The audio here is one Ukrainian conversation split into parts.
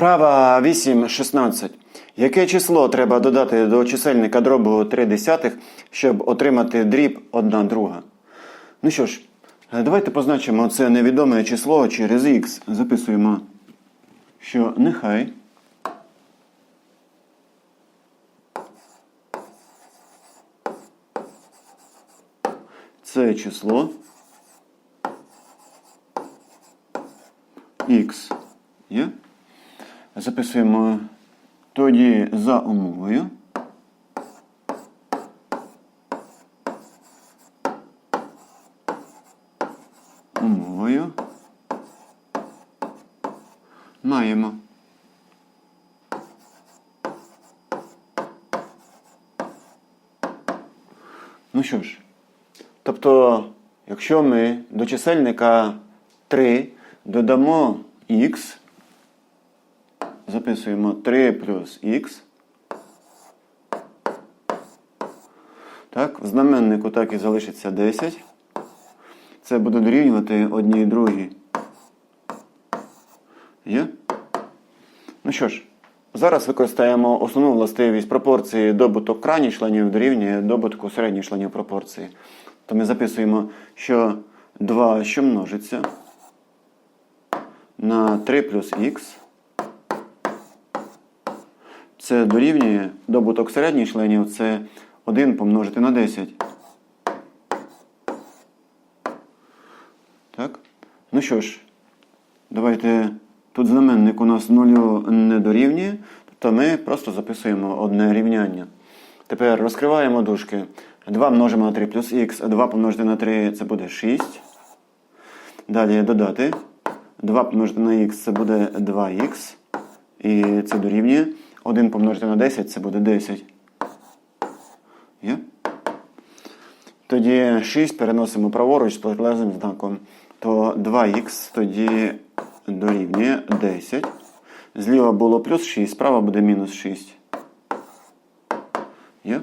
Вправа 8.16. Яке число треба додати до чисельника дробу 3 десятих, щоб отримати дріб 1 друга? Ну що ж, давайте позначимо це невідоме число через х. Записуємо, що нехай це число х є. Записуємо тоді за умовою. Умовою. Маємо. Ну що ж, тобто, якщо ми до чисельника 3 додамо х, записуємо 3 плюс х. Так, в знаменнику так і залишиться 10. Це буде дорівнювати одній другій. Є? Ну що ж, зараз використаємо основну властивість пропорції добуток крайніх членів дорівнює добутку середніх членів пропорції. То ми записуємо, що 2, що множиться на 3 плюс х. Це дорівнює добуток середніх членів це 1 помножити на 10. Так? Ну що ж, давайте тут знаменник у нас нулю не дорівнює, то ми просто записуємо одне рівняння. Тепер розкриваємо дужки. 2 множимо на 3 плюс х, 2 помножити на 3 це буде 6. Далі додати. 2 помножити на х це буде 2х. І це дорівнює. 1 помножити на 10 це буде 10. Є? Тоді 6 переносимо праворуч з протилежним знаком. То 2х тоді дорівнює 10. Зліва було плюс 6, справа буде мінус 6. Є?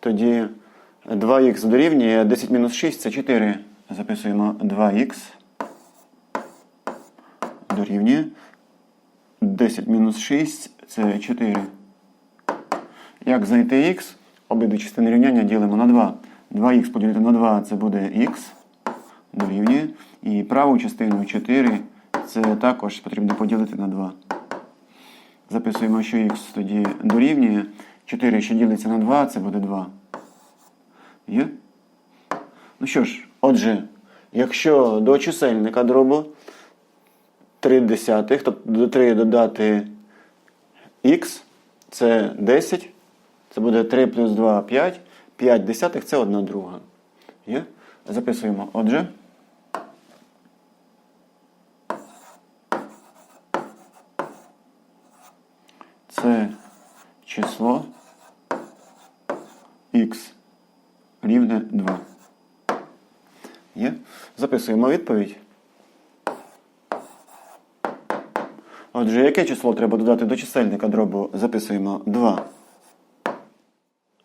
Тоді 2х дорівнює 10 мінус 6 це 4. Записуємо 2х дорівнює 10 мінус 6 це 4. Як знайти х? Обидві частини рівняння ділимо на 2. 2х поділити на 2 це буде х дорівнює. І праву частину 4 це також потрібно поділити на 2. Записуємо, що х тоді дорівнює. 4, що ділиться на 2, це буде 2. Є? Ну що ж, отже, якщо до чисельника дробу 3 десятих, тобто до 3 додати х, це 10. Це буде 3 плюс 2 5. 5 десятих це 1 друга. Є? Записуємо. Отже. Це число х рівне 2. Є? Записуємо відповідь. Отже, яке число треба додати до чисельника дробу? Записуємо 2.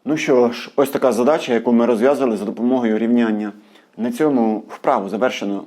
Ну що ж, ось така задача, яку ми розв'язали за допомогою рівняння. На цьому вправу завершено.